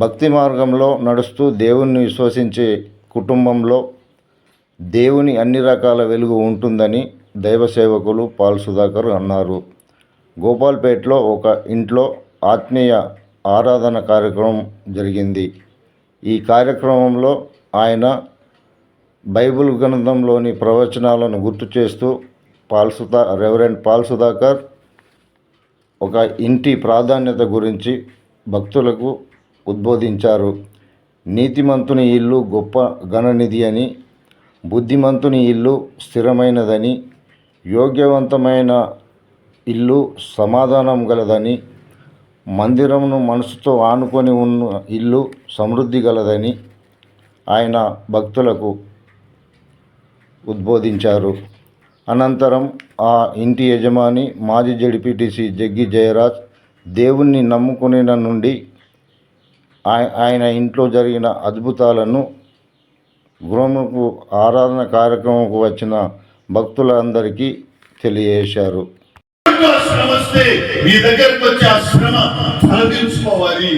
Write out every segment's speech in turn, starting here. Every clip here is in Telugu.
భక్తి మార్గంలో నడుస్తూ దేవుణ్ణి విశ్వసించే కుటుంబంలో దేవుని అన్ని రకాల వెలుగు ఉంటుందని దైవ సేవకులు పాల్ సుధాకర్ అన్నారు. గోపాల్పేటలో ఒక ఇంట్లో ఆత్మీయ ఆరాధన కార్యక్రమం జరిగింది. ఈ కార్యక్రమంలో ఆయన బైబిల్ గ్రంథంలోని ప్రవచనాలను గుర్తు చేస్తూ Paul Sudha reverend Paul Sudhakar ఒక ఇంటి ప్రాధాన్యత గురించి భక్తులకు ఉద్బోధించారు. నీతిమంతుని ఇల్లు గొప్ప ఘననిధి అని బుద్ధిమంతుని ఇల్లు స్థిరమైనదని యోగ్యవంతమైన ఇల్లు సమాధానం గలదని మందిరమును మనసుతో ఆనుకొని ఉన్న ఇల్లు సమృద్ధి గలదని ఆయన భక్తులకు ఉద్బోధించారు. అనంతరం ఆ ఇంటి యజమాని మాజీ జడిపిటిసి జగ్గి జయరాజ్ దేవుణ్ణి నమ్ముకునే నుండి ఆయన ఇంట్లో జరిగిన అద్భుతాలను గృహముకు ఆరాధన కార్యక్రమంకు వచ్చిన భక్తులందరికీ తెలియజేశారు. మీ దగ్గరకు వచ్చి ఆ శ్రమ తలదించుకోవాలి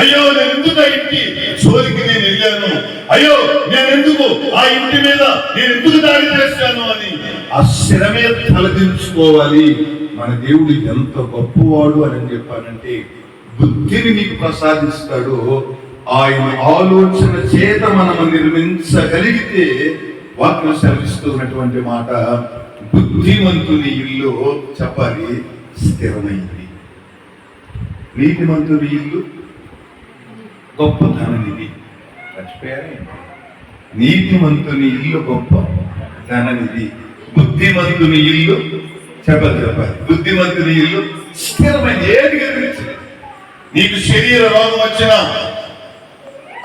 అయ్యో నేను ఎందుకు ఆ ఇంటి చోరికి నేను వెళ్ళాను? అయ్యో నేను ఎందుకు ఆ ఇంటి మీద నేను ఎందుకు దాడి చేశాను అని ఆ శ్రమే తలదించుకోవాలి మన దేవుడు ఎంత గొప్పవాడు అని చెప్పానంటే బుద్ధిని నీకు ప్రసాదిస్తాడు ఆయన ఆలోచన చేత మనము నిర్మించగలిగితే వాక్యం సెలవిస్తున్నటువంటి మాట బుద్ధిమంతుని ఇల్లు చెప్పాలి స్థిరమైంది. నీతిమంతుని ఇల్లు గొప్ప ధననిధి నీతిమంతుని ఇల్లు గొప్ప ధననిధి బుద్ధిమంతుని ఇల్లు చెప్పాలి చెప్పాలి. బుద్ధిమంతుని ఇల్లు స్థిరమైంది. ఏది గురించి నీకు శరీర రోగం వచ్చిన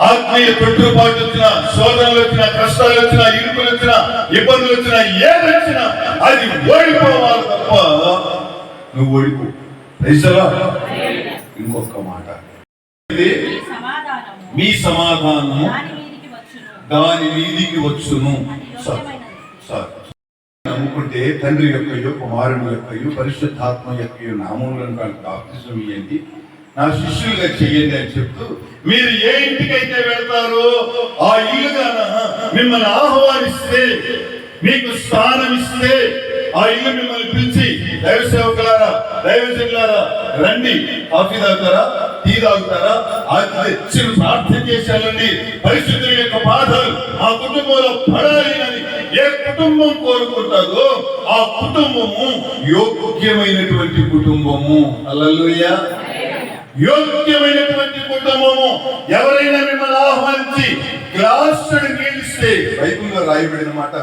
ఆత్మీయ పెట్టుబాటు వచ్చిన శోధనలు వచ్చినా కష్టాలు వచ్చినా ఇరుకులు వచ్చినా ఇబ్బందులు వచ్చినా ఏది వచ్చినా అది ఓడిపోవాలి తప్ప నువ్వు ఓడిపో. ఇంకొక మాట. మీ సమాధానము. దాని మీదికి వచ్చును. దాని సార్. నమ్ముకుంటే తండ్రి యొక్క కుమారుని యొక్క పరిశుద్ధాత్మ యొక్క నామములను నాకు బాప్తిజం ఇవ్వండి నా శిష్యులుగా చెయ్యండి అని చెప్తూ మీరు ఏ ఇంటికైతే వెళ్తారో ఆ ఇల్లుగాన మిమ్మల్ని ఆహ్వానిస్తే మీకు స్థానం ఇస్తే ఆ ఇల్లు మిమ్మల్ని పిలిచి దైవ సేవకులారా దైవజనులారా రండి కాఫీ తాగుతారా టీ తాగుతారా అది తెచ్చిన ప్రార్థన చేశానండి. పరిస్థితుల యొక్క బాధలు ఆ కుటుంబంలో పడాలి అని ఏ కుటుంబం కోరుకుంటారో ఆ కుటుంబము యోగ్యమైనటువంటి కుటుంబము. అల్లలుయ్యా యోగ్యమైనటువంటి కుటుంబము. ఎవరైనా మిమ్మల్ని ఆహ్వానించి గ్లాసుడు నీళ్ళిస్తే బైబిల్లో రాయబడిన మాట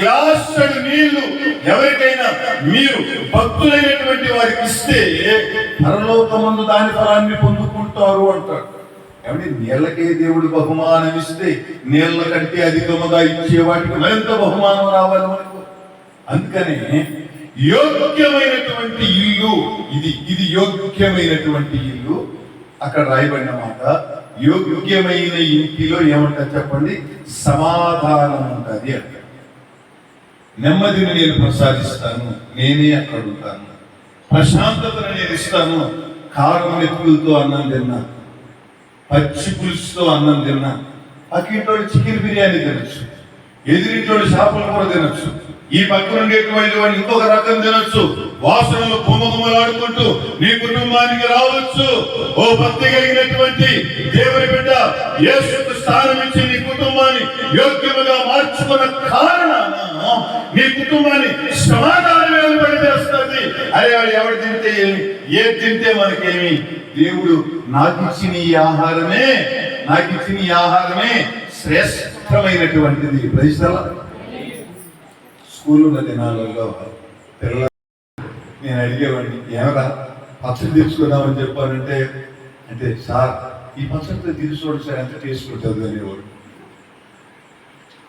గ్లాసుడు నీళ్ళు ఎవరికైనా మీరు భక్తులైనటువంటి వారికి ఇస్తే పరలోకమందు దాని ఫలాన్ని పొందుకుంటారు అంటారు. కాబట్టి నీళ్ళకే దేవుడు బహుమానం ఇస్తే నీళ్ళ కంటే అధికముగా ఇచ్చే వాటికి మరింత బహుమానం రావాలి మనకు. అందుకనే యోగ్యమైనటువంటి ఇల్లు. ఇది ఇది యోగ్యమైనటువంటి ఇల్లు. అక్కడ రాయబడిన మాట యోగ్యమైన ఇంటిలో ఏమంటారు చెప్పండి? సమాధానం ఉంటుంది అంట. నెమ్మదిని నేను ప్రసాదిస్తాను నేనే అక్కడ ఉంటాను. ప్రశాంతతను నేను ఇస్తాను కారం నెత్తులతో అన్నం తిన్నా. పచ్చి పులుసుతో అన్నం తిన్నా. అక్కడ చికెన్ బిర్యానీ తినచ్చు. ఎదురింటోడు చేపలు కూడా తినచ్చు. ఈ పక్కన ఉండేటువంటి వాడిని ఇంకొక రకం తినచ్చు. వాసనలు గుమ్మగుమ్మలాడుకుంటూ నీ కుటుంబానికి రావచ్చు. ఓ భక్తి కలిగినటువంటి దేవుని బిడ్డ యేసుకు స్థానం ఇచ్చి నీ కుటుంబాన్ని యోగ్యముగా మార్చుకున్న కారణాన నీ కుటుంబాన్ని సమాధానం పనిచేస్తుంది అరే ఎవరు ఎవడు తింటే ఏమి? ఏది తింటే మనకేమి? దేవుడు నాకు ఇచ్చిన ఈ ఆహారమే నాకు ఇచ్చిన ఈ ఆహారమే శ్రేష్టమైనటువంటిది ప్రజల స్కూల్ ఉన్న దినాలలో పిల్లల నేను అడిగేవాడిని ఏమరా పచ్చడి తీసుకుందామని చెప్పానంటే అంటే సార్ ఈ పచ్చడితో తీసుకోండి సార్ ఎంత టేస్ట్ ఉంటుంది? అనేవాడు.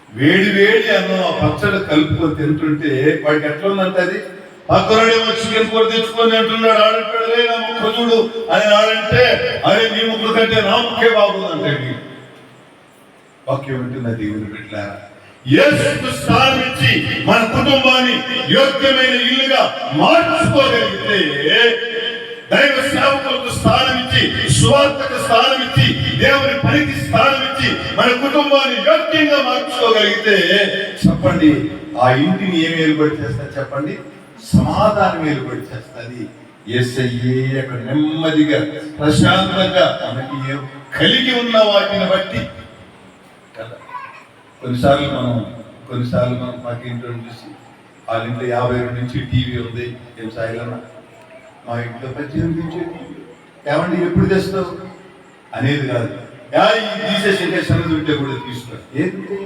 వేడి వేడి అన్న పచ్చడి కలుపుకొని తింటుంటే వాడికి ఎట్లా ఉందంటే అది పక్కనోడేమో చికెన్ కూర తెచ్చుకొని అంటున్నాడు ఆడంటాడు నా ముక్క చూడు. అని ఆడంటే అరే నీ ముక్కలు కంటే నా ముక్కే బాగుందంటే వాక్యం వింటున్న దేవుని బిడ్డ యేసుకు స్థానం ఇచ్చి మన కుటుంబాన్ని యోగ్యమైన ఇల్లుగా మార్చుకోగలిగితే దైవ సేవకులకు స్థానం ఇచ్చి సువార్తకు స్థానం ఇచ్చి దేవుని పనికి స్థానం ఇచ్చి మన కుటుంబాన్ని యోగ్యంగా మార్చుకోగలిగితే చెప్పండి ఆ ఇంటిని ఏమి ఏలుబడి చేస్తా చెప్పండి? సమాధానం ఏలుబడి చేస్తుంది. ఎస్ఐఏ అక్కడ నెమ్మదిగా ప్రశాంతంగా మనకి కలిగి ఉన్న వాటిని బట్టి కదా కొన్నిసార్లు మనం కొన్నిసార్లు మనం మాకు ఇంట్లో చూసి వాళ్ళ ఇంట్లో యాభై రెండు నుంచి టీవీ ఉంది ఏం సాయిలన్న మా ఇంట్లో పద్దెనిమిది నుంచి టీవీ. ఏమండి ఎప్పుడు తెస్తావు? అనేది కాదు. యా తీసేసి సన్నది ఉంటే కూడా తీసుకో ఏంటి?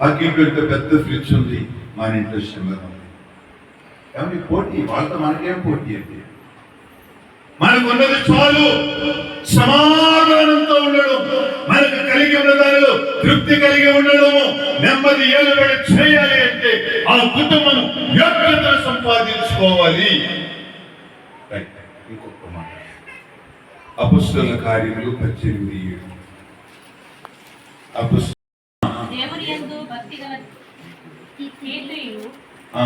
పక్కింట్లో ఇంట్లో పెద్ద ఫ్రిడ్జ్ ఉంది మా ఇంట్లో సిమ్మర్ ఉంది. కాబట్టి పోటీ? వాళ్ళతో మనకేం పోటీ అంటే మనకు ఉన్నది చాలు. సమాధానంతో ఉండడం మనకు కలిగి ఉన్న దానిలో తృప్తి కలిగి ఉండడము నెమ్మది ఏలుబడి చేయాలి అంటే ఆ కుటుంబం యోగ్యతను సంపాదించుకోవాలి. ఇంకొక మాట. అపుస్తుల కార్యములు పద్దెనిమిది. ఏడు అపుస్తు దేవుని యందు భక్తి గల కీర్తియు ఆ,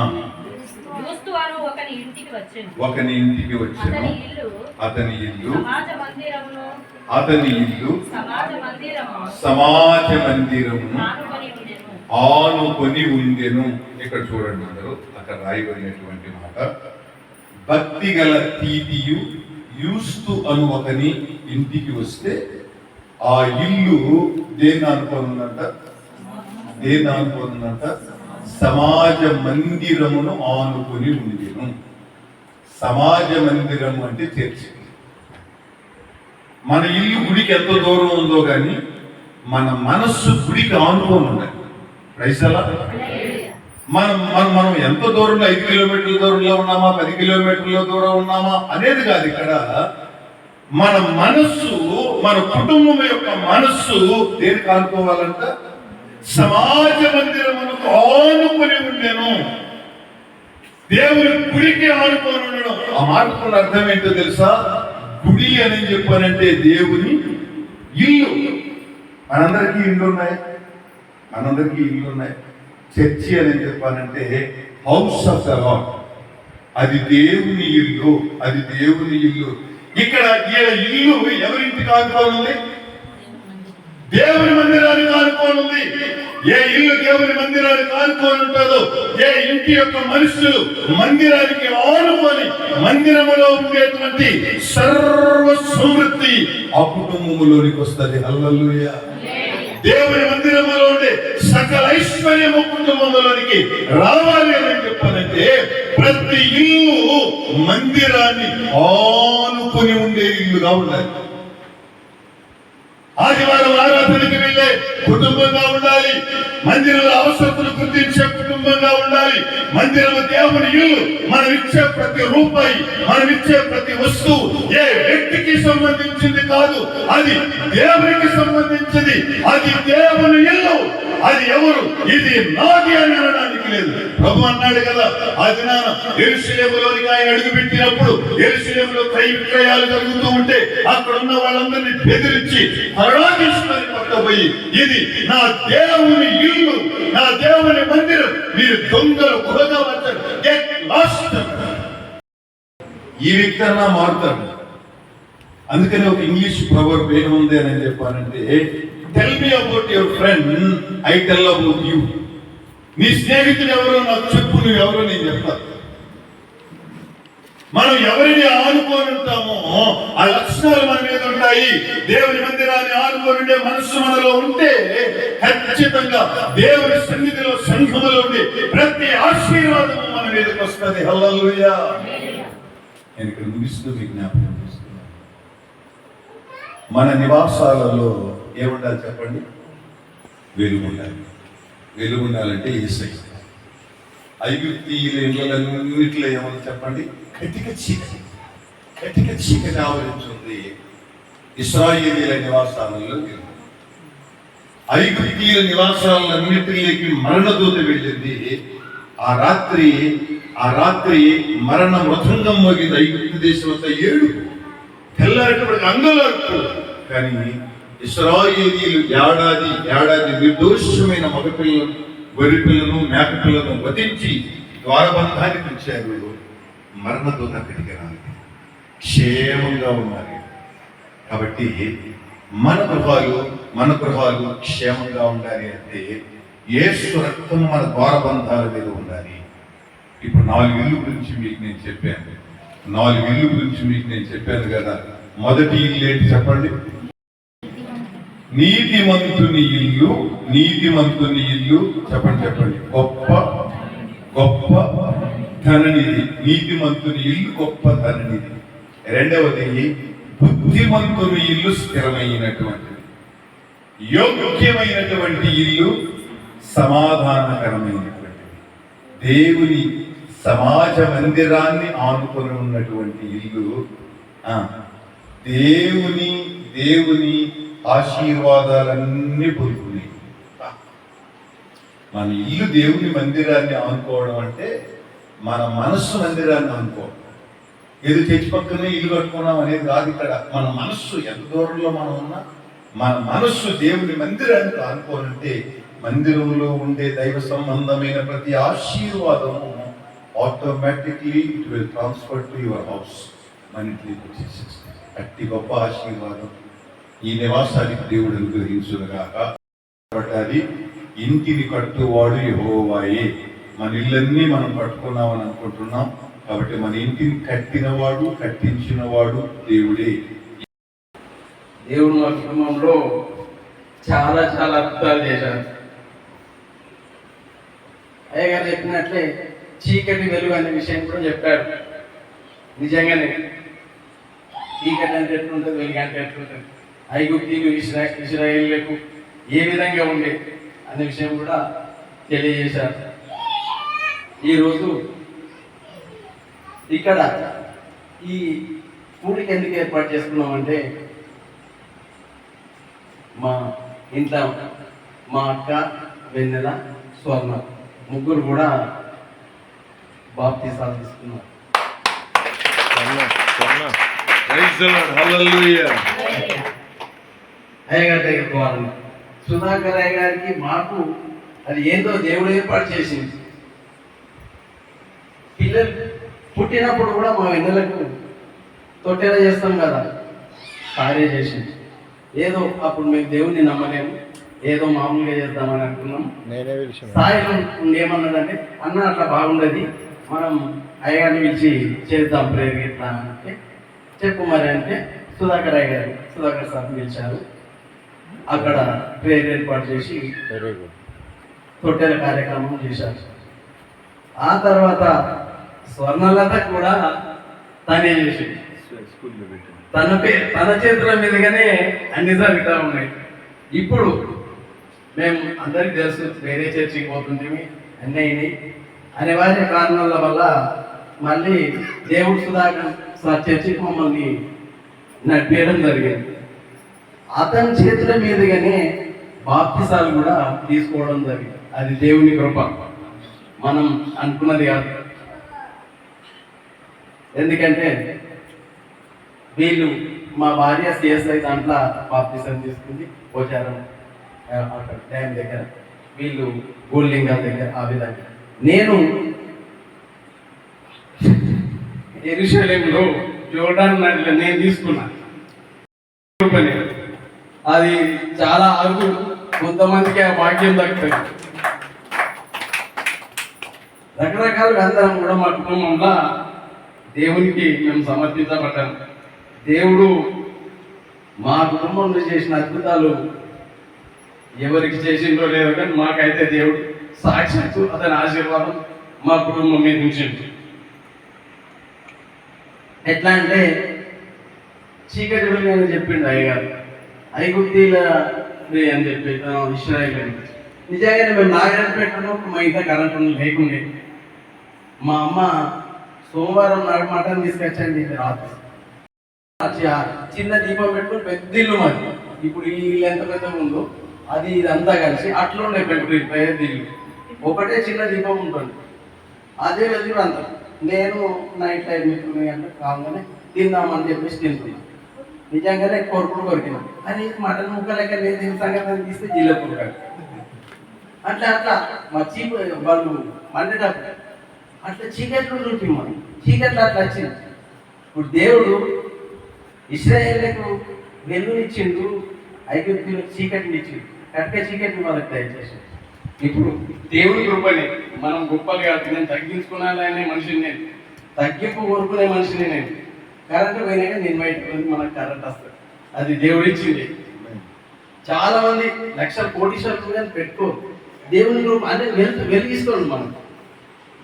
యూస్తు అను ఒకని ఇంటికి వచ్చెను ఒకని ఇంటికి వచ్చాను అతని ఇల్లు అతని ఇల్లు సమాజ మందిరమును అతని ఇల్లు సమాజ మందిరము. సమాజ మందిరమును ఆనుకొని ఉండెను. ఆనుకొని ఉండెను. ఇక్కడ చూడండి అందరూ అక్కడ రాయబడినటువంటి మాట. భక్తి గల తీతియు యూస్తు అను ఒకని ఇంటికి వస్తే ఆ ఇల్లు దేన్ని అనుకోనుందంట దేన్ని అనుకోనుందంట సమాజ మందిరమును ఆనుకుని ఉండేను. సమాజ మందిరము అంటే చర్చి. మన ఇల్లు గుడికి ఎంత దూరం ఉందో కానీ మన మనస్సు గుడికి ఆనుకొని ఉండాలి. రైసలా మనం మనం మనం ఎంత దూరంలో ఐదు కిలోమీటర్ల దూరంలో ఉన్నామా పది కిలోమీటర్ల దూరం ఉన్నామా అనేది కాదు ఇక్కడ. మన మనస్సు మన కుటుంబం యొక్క మనస్సు దేనికి ఆనుకోవాలంటే? సమాజ మందిరమునకు ఆనుకొని ఉండేను. దేవుని గుడికి ఆనుకొని ఉండడం. ఆ మాటకున్న అర్థం ఏంటో తెలుసా? గుడి అని చెప్పానంటే దేవుని ఇల్లు. మనందరికీ ఇల్లు ఉన్నాయి మనందరికీ ఇల్లు ఉన్నాయి చర్చి అని చెప్పానంటే హౌస్ ఆఫ్ ద లాడ్ అది దేవుని ఇల్లు. అది దేవుని ఇల్లు. ఇక్కడ ఇల్లు ఎవరింటికి ఆనుకోనుంది దేవుని మందిరానికి ఆనుకోనుంది ఏ ఇల్లు దేవుని మందిరానికి ఆనుకోని ఉంటుందో ఏ ఇంటి యొక్క మనుషులు మందిరానికి ఆనుకొని మందిరములో ఉండేటువంటి సర్వ సమృద్ధి ఆ కుటుంబములోనికి వస్తుంది. హల్లెలూయా. దేవుని మందిరంలో ఉండే సకల ఐశ్వర్యము కుటుంబంలోనికి రావాలి అని చెప్పాలంటే ప్రతి ఇల్లు మందిరాన్ని ఆనుకొని ఉండే ఇల్లుగా ఉండాలి. ఆదివారం ఆరాధనకి వెళ్ళే కుటుంబంగా ఉండాలి. మందిరంలో అవసరతను గుర్తించే కుటుంబంగా ఉండాలి. మందిరం దేవుని ఇల్లు మనం ఇచ్చే ప్రతి రూపాయి మనం ఇచ్చే ప్రతి వస్తువు ఏ వ్యక్తికి సంబంధించింది కాదు అది దేవునికి సంబంధించింది. అది దేవుని ఇల్లు. అది ఎవరు? ఇది నాది అని అనడానికి లేదు. ప్రభు అన్నాడు కదా అది నాన్న ఎరుసలేములోనికి ఆయన అడుగుపెట్టినప్పుడు ఎరుసలేములో క్రయ విక్రయాలు జరుగుతూ ఉంటే అక్కడ ఉన్న వాళ్ళందరినీ బెదిరించి పరలోకేశ్వరి పట్టబోయి ఇది నా దేవుని ఇల్లు నా దేవుని మందిరం మీరు దొంగలు కులగా వచ్చారు. ఈ వ్యక్తి మారుతారు అందుకనే అందుకని ఒక ఇంగ్లీష్ ప్రవర్ ఏముంది అని చెప్పానంటే tell me about your friend I tell about you నీ స్నేహితుడు ఎవరో నాకు చెప్పు నువ్వు ఎవరో నేను చెప్తాను మనం ఎవరిని ఆనుకొని ఉంటామో ఆ లక్షణాలు మన మీద ఉంటాయి. దేవుని మందిరాన్ని ఆనుకొని ఉండే మనస్సు మనలో ఉంటే ఖచ్చితంగా దేవుని సన్నిధిలో సంఘములో ఉండి ప్రతి ఆశీర్వాదము మన మీదకి వస్తుంది. హల్లూయా నేను ఇక్కడ ముగిస్తూ విజ్ఞాపనం చేస్తున్నాను మన నివాసాలలో ఏముండాలి చెప్పండి? వెలుగు ఉండాలి వెలుగు ఉండాలంటే ఏసై. ఐగుప్తీయుల ఇళ్ళన్నింటిలో ఏమని చెప్పండి? కటిక చీకటి. కటిక చీకటి ఆవరించింది. ఇస్రాయేలీల నివాసాలలో వెలుగు ఐగుప్తీయుల నివాసాలన్నింటిలోకి మరణదూత వెళ్ళింది. ఆ రాత్రి ఆ రాత్రి మరణ మృదంగం మోగింది ఐగుప్తు దేశం అంతా ఏడు తెల్లారేటప్పటికి అందరూ కానీ ఇస్రాయేలీలు ఏడాది ఏడాది నిర్దోషమైన మగపిల్లను గొర్రె మేకపిల్లను వధించి ద్వారబంధానికి ఉంచారు మరణతో అక్కడికి రాలి క్షేమంగా ఉన్నారు. కాబట్టి మన గృహాలు మన గృహాలు క్షేమంగా ఉండాలి అంటే ఏసు రక్తం మన ద్వారబంధాల మీద ఉండాలి. ఇప్పుడు నాలుగు ఇల్లు గురించి మీకు నేను చెప్పాను. నాలుగు ఇల్లు గురించి మీకు నేను చెప్పాను కదా. మొదటి ఇల్లు ఏంటి చెప్పండి? నీతిమంతుని ఇల్లు నీతిమంతుని ఇల్లు చెప్పండి చెప్పండి. గొప్ప గొప్ప ధననిధి. నీతిమంతుని ఇల్లు గొప్ప ధననిధి. రెండవది బుద్ధిమంతుని ఇల్లు స్థిరమైనటువంటిది. యోగ్యమైనటువంటి ఇల్లు సమాధానకరమైనటువంటిది. దేవుని సమాజ మందిరాన్ని ఆనుకొని ఉన్నటువంటి ఇల్లు దేవుని దేవుని ఆశీర్వాదాలన్నీ పొందుకున్నాయి మన ఇల్లు దేవుని మందిరాన్ని ఆనుకోవడం అంటే మన మనస్సు మందిరాన్ని అనుకోవడం ఏదో తెచ్చి పక్కనే ఇల్లు కట్టుకున్నాం అనేది కాదు ఇక్కడ. మన మనస్సు ఎంత దూరంలో మనం ఉన్నా మన మనస్సు దేవుని మందిరానికి ఆనుకోవాలంటే మందిరంలో ఉండే దైవ సంబంధమైన ప్రతి ఆశీర్వాదము automatically it will transfer to your house మన ఇంట్లోకి వచ్చేసేస్తుంది అట్టి గొప్ప ఆశీర్వాదం. ఈ నివాసానికి దేవుడు అనుగ్రహించునుగాక. పట్టాలి ఇంటిని కట్టువాడు యెహోవాయే. మన ఇళ్ళన్నీ మనం కట్టుకున్నామని అనుకుంటున్నాం. కాబట్టి మన ఇంటిని కట్టినవాడు కట్టించినవాడు దేవుడే. దేవుడు మా కుటుంబంలో చాలా చాలా అద్భుతాలు చేశారు అయ్యగారు చెప్పినట్లే చీకటి వెలుగు అనే విషయం కూడా చెప్పారు. నిజంగానే చీకటి అంటే ఎట్లుంటుంది వెలుగు అంటే ఎట్లుంటుంది? ఐగుప్తీలు ఇస్రా ఇస్రాయేళ్ళకు ఏ విధంగా ఉండే అనే విషయం కూడా తెలియజేశారు. ఈరోజు ఇక్కడ ఈ కూడికి ఎందుకు ఏర్పాటు చేసుకున్నామంటే మా ఇంట్లో మా అక్క వెన్నెల స్వర్ణ ముగ్గురు కూడా బాప్తీసాలు తీసుకున్నారు. అయ్యగారి దగ్గర పోవాలని సుధాకర్ అయ్య గారికి మాకు అది ఏందో దేవుడు ఏర్పాటు చేసింది. పిల్లలు పుట్టినప్పుడు కూడా మా వెన్నెలకు తొట్టెల చేస్తాం కదా కార్య చేసింది. ఏదో అప్పుడు మేము దేవుణ్ణి నమ్మలేము ఏదో మామూలుగా చేద్దామని అనుకున్నాం. సాయం ఏమన్నాడంటే అన్న అట్లా బాగుండదు మనం అయ్యగారిని పిలిచి చేద్దాం ప్రేరు ఇట్లా అంటే చెప్పు మరి అంటే సుధాకర్ అయ్య గారు సుధాకర్ సార్ పిలిచారు. అక్కడ ప్రేరు ఏర్పాటు చేసి తొట్టెల కార్యక్రమం చేశారు. ఆ తర్వాత స్వర్ణలత కూడా తనే చేసింది. తన పే తన చేతుల మీదుగానే అన్ని జరుగుతూ ఉన్నాయి. ఇప్పుడు మేము అందరికి తెలుసు వేరే చర్చికి పోతుంటిమి అన్నీ అయినాయి. అనివార్య కారణాల వల్ల మళ్ళీ దేవుడు సుధాకర్ సార్ చర్చికి మమ్మల్ని నడిపేయడం జరిగింది. అతని చేతుల మీదుగానే బాప్తిసాలు కూడా తీసుకోవడం జరిగింది. అది దేవుని కృప. మనం అనుకున్నది కాదు. ఎందుకంటే వీళ్ళు మా భార్య సిఎస్ఐ దాంట్లో బాప్తిసం తీసుకుంది. పోచారం అక్కడ డ్యామ్ దగ్గర. వీళ్ళు గోల్లింగాల దగ్గర ఆ విధంగా. నేను ఎరుషలేంలో జోర్డాన్ నదిలో నేను తీసుకున్నాను అది చాలా అరుదు. కొంతమందికి ఆ భాగ్యం దక్కుతుంది. రకరకాలుగా అందరం కూడా మా కుటుంబంలో దేవునికి మేము సమర్పించబడ్డాం. దేవుడు మా కుటుంబంలో చేసిన అద్భుతాలు ఎవరికి చేసిందో లేదో కానీ మాకైతే దేవుడు సాక్షాత్తు అతని ఆశీర్వాదం మా కుటుంబం మీద ఉంచింది. ఎట్లా అంటే చీకటి నేను అని చెప్పిండు అయ్యగారు ఐగుప్తీల అని చెప్పి ఇస్రాయల్ అని. నిజంగానే మేము నాగరం పెట్టినప్పుడు మా ఇంట్లో కరెంట్ లేకుండే మా అమ్మ సోమవారం నాడు మటన్ తీసుకొచ్చండి రాత్రి. చిన్న దీపం పెట్టు పెద్ద ఇల్లు మాది. ఇప్పుడు ఈ ఇల్లు ఎంత పెద్ద ఉందో అది ఇదంతా కలిసి అట్లా ఉండే పెద్ద పెద్ద ఇల్లు. ఒకటే చిన్న దీపం ఉంటుంది. అదే వెలుగు అంత నేను నైట్ టైం ఎనిమిది అంటే కాగానే తిందామని చెప్పేసి తింటున్నాను. నిజంగానే కోరుకుని కొరికిన. అని మటన్ ముక్క లెక్క నేను తిన్న సంగతి తీస్తే జిల్ల పురకాడు అట్లా అట్లా. మా చీపు వాళ్ళు మండేటప్పుడు అట్లా చీకట్లు ఉంటుంది మనం చీకట్లు అట్లా వచ్చింది. ఇప్పుడు దేవుడు ఇస్రాయేళ్ళకు వెలుగునిచ్చిండు ఐగుప్తులకు చీకటిని ఇచ్చిండు. కట్క చీకటిని వాళ్ళకి దయచేసి. ఇప్పుడు దేవుడి కృపని మనం గొప్పలు కాదు నేను తగ్గించుకున్నానే మనిషిని నేను. తగ్గింపు కోరుకునే మనిషిని నేను. కరెంట్ పోయినాక నేను బయటకు మనకు కరెంట్ వస్తుంది. అది దేవుడు ఇచ్చింది. చాలా మంది లక్షల కోటీశ్వరులు కానీ పెట్టుకో దేవుని రూపం అంటే వెలు వెలిగిస్తుంది మనం.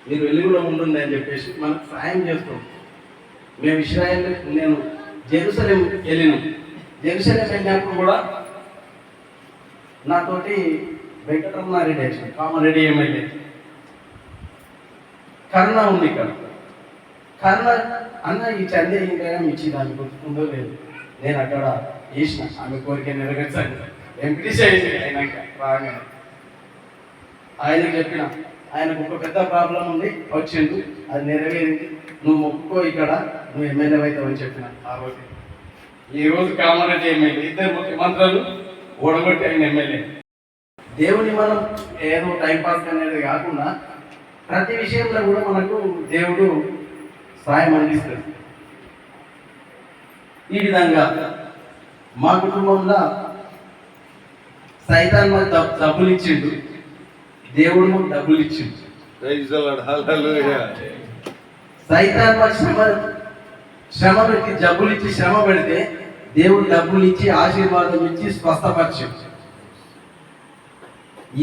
మీరు వెలుగులో ఉండండి అని చెప్పేసి మనకు సాయం చేస్తాం. మేము ఇస్రాయల్ నేను జెరూసలేం వెళ్ళిన. జెరూసలేం వెళ్ళినప్పుడు కూడా నాతోటి వెంకటరమణారెడ్డి వచ్చాడు కామారెడ్డి ఎమ్మెల్యే. కరుణ ఉంది ఇక్కడ. కర్మ అన్న ఈ చందే ఇచ్చి దాన్ని గుర్తుందో లేదు. నేను అక్కడ చేసిన ఆమె కోరిక నెరవేర్చాను ఎంపీసీ అయింది అయినాక రాగానే ఆయనకు చెప్పిన. ఆయనకు ఒక పెద్ద ప్రాబ్లం ఉంది. వచ్చింది అది నెరవేరింది. నువ్వు మొక్కుకో ఇక్కడ. నువ్వు ఎమ్మెల్యే అవుతావని చెప్పిన. ఆ రోజు. ఈ రోజు కామారెడ్డి ఎమ్మెల్యే. ఇద్దరు ముఖ్యమంత్రులు ఓడగొట్టి ఆయన ఎమ్మెల్యే. దేవుని మనం ఏదో టైం పాస్ అనేది కాకుండా ప్రతి విషయంలో కూడా మనకు దేవుడు సాయం అందిస్తాడు ఈ విధంగా మా కుటుంబంలో సైతాన్ మాకు డబ్- డబ్బులు ఇచ్చిండు దేవుడు మాకు డబ్బులు ఇచ్చిండు. సైతాన్ మాకు శ్రమ శ్రమ పెట్టి జబ్బులు ఇచ్చి శ్రమ పెడితే దేవుడు డబ్బులు ఇచ్చి ఆశీర్వాదం ఇచ్చి స్వస్థపరిచాడు.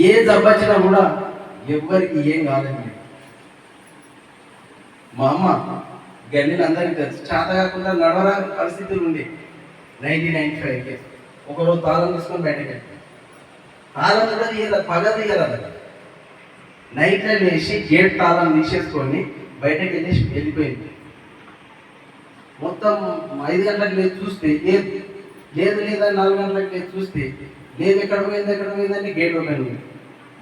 ఏ జబ్బు వచ్చినా కూడా ఎవ్వరికి ఏం కాదండి మా అమ్మ గల్లీలు అందరికీ తెలుసు చేత కాకుండా నడవరాని పరిస్థితులు ఉండే. నైన్టీన్ నైన్టీ ఫైవ్కి ఒకరోజు తాళం తీసుకొని బయటకు వెళ్ళి. తాళం కూడా తీయదు పగ తీయరాదు నైట్లో లేచి గేట్ తాళం తీసేసుకొని బయటకు వెళ్ళేసి వెళ్ళిపోయింది. మొత్తం ఐదు గంటలకు లేదు చూస్తే లేదు. లేదు లేదా నాలుగు గంటలకు లేదు చూస్తే లేదు ఎక్కడ పోయింది ఎక్కడ పోయిందంటే గేట్ ఓపెన్ ఉంది.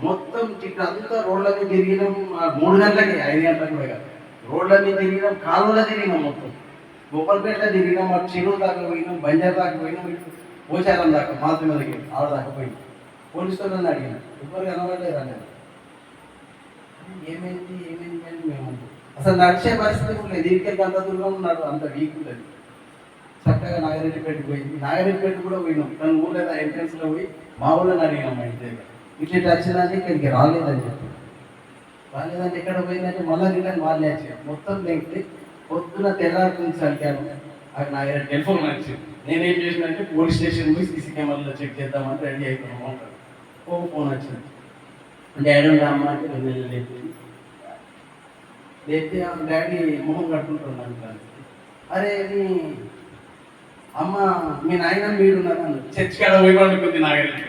మొత్తం ఇక్కడ అంతా రోడ్ల మీద తిరిగినాం. ఆ మూడు గంటలకి ఐదు గంటలకు పోయారు కాదు రోడ్ల మీద తిరిగినాం కాలువలో తిరిగినాం మొత్తం. గోపాల్పేటలో తిరిగినాం అటు చెరువు దాకా పోయినాం బంజార్ దాకా పోయినాం ఇటు పోచారం దాకా మాతృ మీదకి ఆడ దాకా పోయినాం పోలీసు వాళ్ళని అడిగిన ఎవరు కనబడలేదు అన్నారు ఏమైంది ఏమైంది అని మేము అసలు నడిచే పరిస్థితి కూడా లేదు ఇక్కడికి అంత దూరం ఉన్నాడు అంత వీక్ ఉంటుంది చక్కగా నాగరెడ్డిపేట పోయింది. నాగరెడ్డిపేట కూడా పోయినాం తన ఊళ్ళో ఎంట్రన్స్లో పోయి మా ఊళ్ళో అడిగినాం మా ఇంటి దగ్గర ఇట్లా ఇట్లా వచ్చిందంటే ఇక్కడికి రాలేదని చెప్పి రాలేదంటే ఎక్కడ పోయిందంటే మళ్ళీ రిటర్న్ వాళ్ళే వచ్చారు. మొత్తం లేకపోతే పొద్దున తెల్లారి చలికాను అక్కడ దగ్గర టెలిఫోన్ వచ్చింది. నేనేం చేసినంటే పోలీస్ స్టేషన్ పోయి సీసీ కెమెరాలో చెక్ చేద్దామని రెడీ అయిపోయాం అంటారు. ఓ ఫోన్ వచ్చింది. డాడీ రామ్మా అంటే రెండు నెలలు లేపింది లేపితే డాడీ మొహం కట్టుకుంటున్నాను అరే నీ అమ్మ మీ నాయన మీరు ఉన్నాను చర్చ్ కాడ పోయి పండుకుంది నాగరికి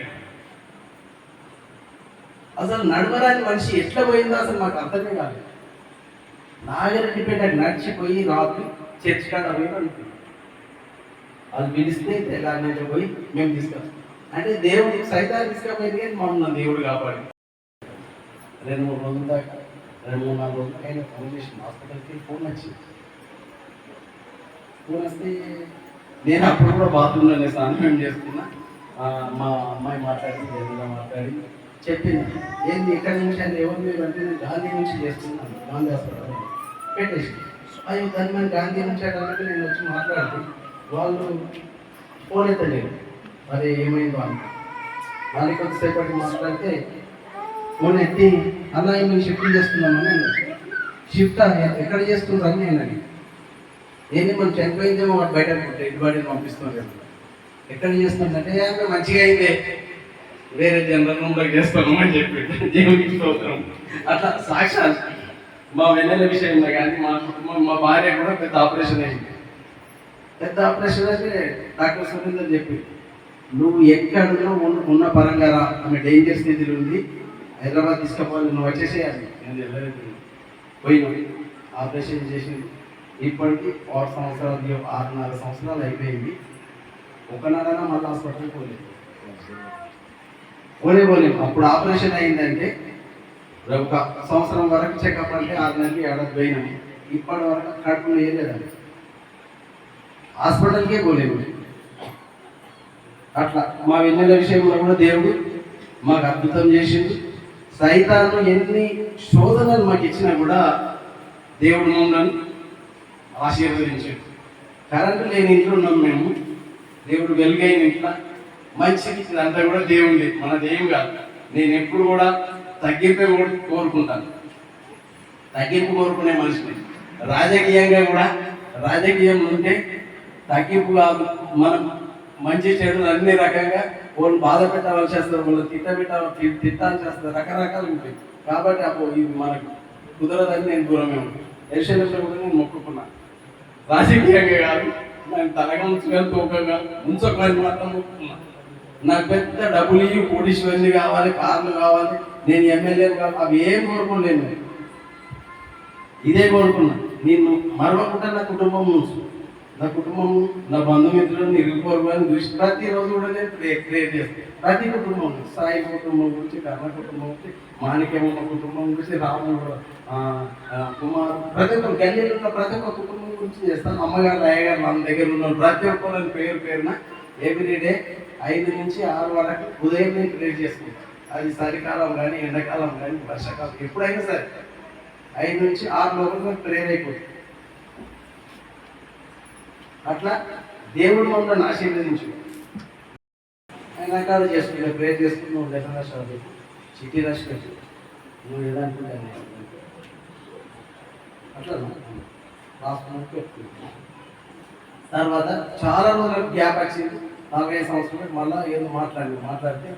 అసలు నడవరాని మనిషి ఎట్లా పోయిందో అసలు మాకు అర్థమే కాలేదు నాగరెడ్డిపేట నడిచిపోయి రాత్రి చర్చ్ కాడ పోయి పండుకుంది వాళ్ళు పిలిస్తే తెల్లారి పోయి మేము తీసుకొస్తాం. అంటే దేవుడు సైతాన్ని తీసుకపోయింది కానీ మమ్మల్ని దేవుడు కాపాడి. రెండు మూడు రోజుల దాకా రెండు మూడు నాలుగు రోజులు ఆయన ఫోన్ చేసి హాస్పిటల్కి ఫోన్ వచ్చింది. ఫోన్ వస్తే నేను అప్పుడు కూడా బాత్రూంలోనే స్నానం చేస్తున్నా. మా అమ్మాయి మాట్లాడి దేవుడిగా మాట్లాడి చెప్పింది. ఏంది ఎక్కడి నుంచి అని ఎవరు మీరు అంటే గాంధీ నుంచి చేస్తున్నాను గాంధీ హాస్పిటల్ పెట్టేసి అయ్యో దాని మరి గాంధీ నుంచి అంటే నేను వచ్చి మాట్లాడుతూ వాళ్ళు ఫోన్ ఎత్తలేదు మరి ఏమైందో అని వాళ్ళకి కొద్దిసేపటి మాట్లాడితే ఫోన్ ఎత్తి అన్న మేము షిఫ్ట్ చేస్తున్నామని నేను షిఫ్ట్ ఎక్కడ చేస్తున్నారని నేను అని ఏంటి మనం చనిపోయిందేమో బయట డెడ్ బాడీని పంపిస్తున్నాం కదా. ఎక్కడ చేస్తుందంటే అంటే మంచిగా అయిందే. వేరే జనరల్ రూమ్లోకి చేస్తాము అని చెప్పి దేవునికి స్తోత్రం. అట్లా సాక్షాత్ మా వెన్నెల విషయంలో కానీ మా కుటుంబం మా భార్య కూడా పెద్ద ఆపరేషన్ అయింది. పెద్ద ఆపరేషన్ అయితే డాక్టర్ సురేందర్ చెప్పి నువ్వు ఎక్కడో ఉన్న ఉన్న పరంగా రా ఆమె డేంజర్ స్థితిలో ఉంది. హైదరాబాద్ తీసుకుపోవాలి నువ్వు వచ్చేసేయాలి. నేను వెళ్ళలేదు పోయినా ఆపరేషన్ చేసి ఇప్పటికి ఆరు సంవత్సరాలు ఆరున్నర సంవత్సరాలు అయిపోయింది. ఒకనాడైనా మళ్ళీ హాస్పిటల్కి పోలేదు. పోలే పోలేము అప్పుడు ఆపరేషన్ అయిందంటే ఒక సంవత్సరం వరకు చెకప్ అంటే ఆరు నెలలు ఏడాది పోయినాము ఇప్పటి వరకు కడుపులో వేయలేదండి హాస్పిటల్కే పోలేము అట్లా మా వెన్నెల విషయంలో కూడా దేవుడు మాకు అద్భుతం చేసింది సైతాను ఎన్ని శోధనలు మాకు ఇచ్చినా కూడా దేవుడు మమ్మల్ని ఆశీర్వదించాడు. కరెంటు లేని ఇంట్లో ఉన్నాం మేము. దేవుడు వెలుగైన ఇంట్లో మంచిది ఇదంతా కూడా దేవుడి మనది ఏం కాదు. నేను ఎప్పుడు కూడా తగ్గింపే కోరుకుంటాను. తగ్గింపు కోరుకునే మనిషిని. రాజకీయంగా కూడా రాజకీయం ఉంటే తగ్గింపు కాదు. మనం మంచి చెడు అన్ని రకంగా వాళ్ళు బాధ పెట్టాలని చేస్తారు వాళ్ళు తిట్ట పెట్టాలి తిట్టాలని చేస్తారు రకరకాలు ఉంటాయి. కాబట్టి అప్పుడు ఇది మనకు కుదరదని నేను దూరమే ఉంటాను. ఎలక్షన్లో కూడా నేను మొక్కుకున్నాను రాజకీయంగా కాదు నేను తలగా ఉంచుకొని తూకంగా ఉంచకొని మాత్రం మొక్కుకున్నాను నాకు పెద్ద డబ్బులు ఇవి కోటీశ్వరుని కావాలి కార్లు కావాలి. నేను ఎమ్మెల్యేలు కావాలి. అవి ఏం కోరుకోలేను నేను. ఇదే కోరుకున్నా. నేను మరవకుండా నా కుటుంబం నుంచి నా కుటుంబం నా బంధుమిత్రులను ఇరుగుపోరుని చూసి ప్రతిరోజు కూడా నేను ప్రే ప్రేర్ చేస్తాను ప్రతి కుటుంబం సాయి కుటుంబం గురించి కర్ణ కుటుంబం గురించి మాణిక్యమ్మ కుటుంబం గురించి రాముడు కుమార్ ప్రతి ఒక్క గల్లీలో ఉన్న ప్రతి ఒక్క కుటుంబం గురించి చేస్తాను. అమ్మగారు అయ్యగారు మన దగ్గర ఉన్న ప్రతి ఒక్కరిని పేరు పేరున ఎవ్రీడే ఐదు నుంచి ఆరు వరకు ఉదయం నేను ప్రేర్ చేసుకుంటాను అది చలికాలం కానీ ఎండాకాలం కానీ వర్షాకాలం ఎప్పుడైనా సరే. ఐదు నుంచి ఆరు లోపల ప్రేర్ అయిపోతుంది అట్లా దేవుడు మమ్మల్ని ఆశీర్వదించు. ఆయన కాదు చేసుకున్నా ప్రేర్ చేసుకుని నువ్వు రాష్ట్రాలు సిటీ రాష్ట్రాలు నువ్వు ఏదనుకుంటాను అట్లా రాసుకున్నట్టు తర్వాత చాలా రోజులకు గ్యాప్ వచ్చింది. నాలుగైదు సంవత్సరాలు మళ్ళీ ఏదో మాట్లాడి మాట్లాడితే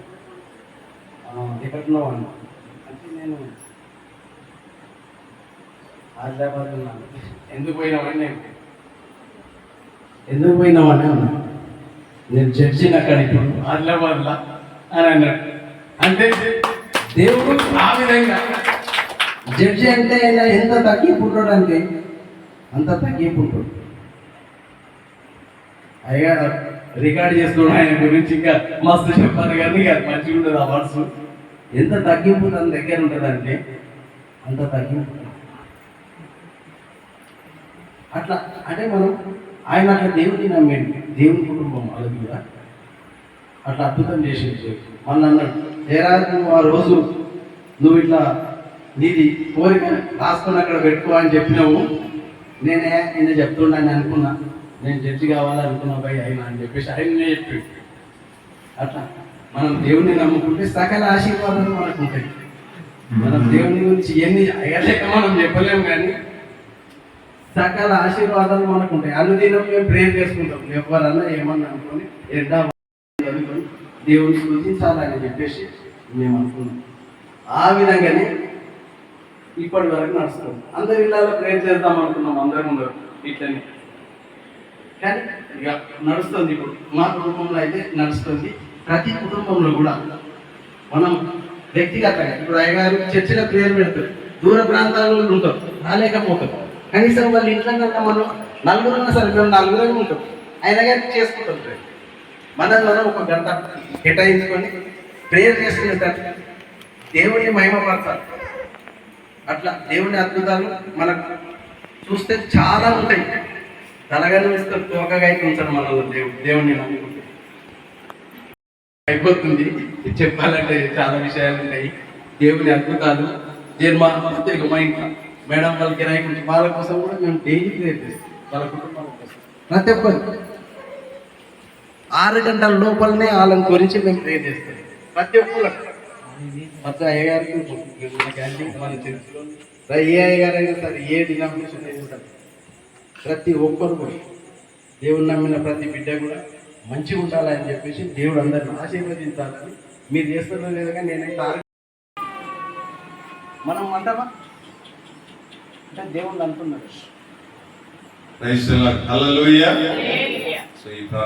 ఎక్కడున్నావు అన్న అంటే నేను ఆదిలాబాద్ ఉన్నాను. ఎందుకు పోయినామని నేను ఎందుకు పోయినామని అన్నా? నేను చర్చిని అక్కడ ఇప్పుడు ఆదిలాబాద్లో? అని అన్నాడు. అంటే దేవుడు ఆ విధంగా. జడ్జి అంటే ఎంత తగ్గిపుంటాడు అంటే అంత తగ్గిపుంటాడు అయ్యా రికార్డ్ చేసుకోవడం ఆయన గురించి ఇంకా మస్తు చెప్పారు కానీ ఇక మంచిగా ఉండదు ఆ వర్డ్స్. ఎంత తగ్గింపు తన దగ్గర ఉంటుందంటే అంత తగ్గింపు. అట్లా అంటే మనం ఆయన అట్లా దేవుని నమ్మేది. దేవుని కుటుంబం వాళ్ళకి కూడా అట్లా అద్భుతం చేసేది మన అన్నాడు ఏరా నువ్వు ఆ రోజు నువ్వు ఇట్లా నీది కోరిక రాసుకొని అక్కడ పెట్టుకో అని చెప్పినావు. నేనే నేను చెప్తున్నాను అనుకున్నా. నేను జడ్జి కావాలనుకున్నా భయ్ అయినా అని చెప్పేసి ఆయన్నే చెప్పి అట్లా మనం దేవుని నమ్ముకుంటే సకల ఆశీర్వాదాలు మనకు ఉంటాయి. మనం దేవుని గురించి ఎన్ని అయ్యలేక మనం చెప్పలేము కానీ సకల ఆశీర్వాదాలు మనకు ఉంటాయి. అనుదినం మేము ప్రేర్ చేసుకుంటాం. ఎవరన్నా ఏమన్నా అనుకొని ఎండా చదువుకొని దేవుని స్థుతించాలని చెప్పేసి మేము అనుకున్నాం. ఆ విధంగానే ఇప్పటి వరకు నడుస్తుంది అందరి ఇళ్ళలో ప్రేర్ చేద్దాం అనుకున్నాం. అందరం ఉండరు. ఇట్లనే. కానీ నడుస్తుంది ఇప్పుడు. మా కుటుంబంలో అయితే నడుస్తుంది. ప్రతి కుటుంబంలో కూడా మనం వ్యక్తిగతంగా ఇప్పుడు అయ్యగారు చర్చిలో ప్రేయర్ పెడతారు. దూర ప్రాంతాల్లో ఉంటాం. రాలేకపోతాం. కనీసం వాళ్ళ ఇంట్లో కన్నా మనం నలుగురున్నా సరే మేము నలుగురే ఉంటాం. ఆయన గారికి చేసుకుంటాం prayer. మనం మనం ఒక గంట కేటాయించుకొని ప్రేయర్ చేసుకుంటారు దేవుడిని మహిమపడతారు అట్లా దేవుని అద్భుతాలు మనకు చూస్తే చాలా ఉంటాయి. తలగని వేస్తే తోకగా అయితే ఉంచాడు మనల్ని దేవుడు. దేవుడిని నమ్ముకుంటే అయిపోతుంది. చెప్పాలంటే చాలా విషయాలు ఉన్నాయి దేవుని అద్భుతాలు నేను మా ప్రత్యేక మా ఇంట్లో మేడం వాళ్ళ కిరాయి గురించి వాళ్ళ కోసం కూడా మేము డైలీ ప్రేర్ చేస్తాం. వాళ్ళ కుటుంబాల కోసం. ప్రతి ఒక్కరు. ఆరు గంటల లోపలనే వాళ్ళని గురించి మేము ప్రేర్ చేస్తాం. ప్రతి ఒక్కరు. ప్రతి అయ్యగారికి మన మన చర్చిలో. ఏ అయ్యగారు అయినా సరే ఏ డినామినేషన్ అయినా సరే. ప్రతి ఒక్కరు కూడా దేవుని నమ్మిన ప్రతి బిడ్డ కూడా మంచిగా ఉండాలని చెప్పేసి దేవుడు అందరిని ఆశీర్వదించాలని మీరు చేస్తున్నారు లేదుగా నేనైతే మనం అంటామా? అంటే దేవుడు అంటున్నాడు. హల్లెలూయా సో ఈ ప్రా-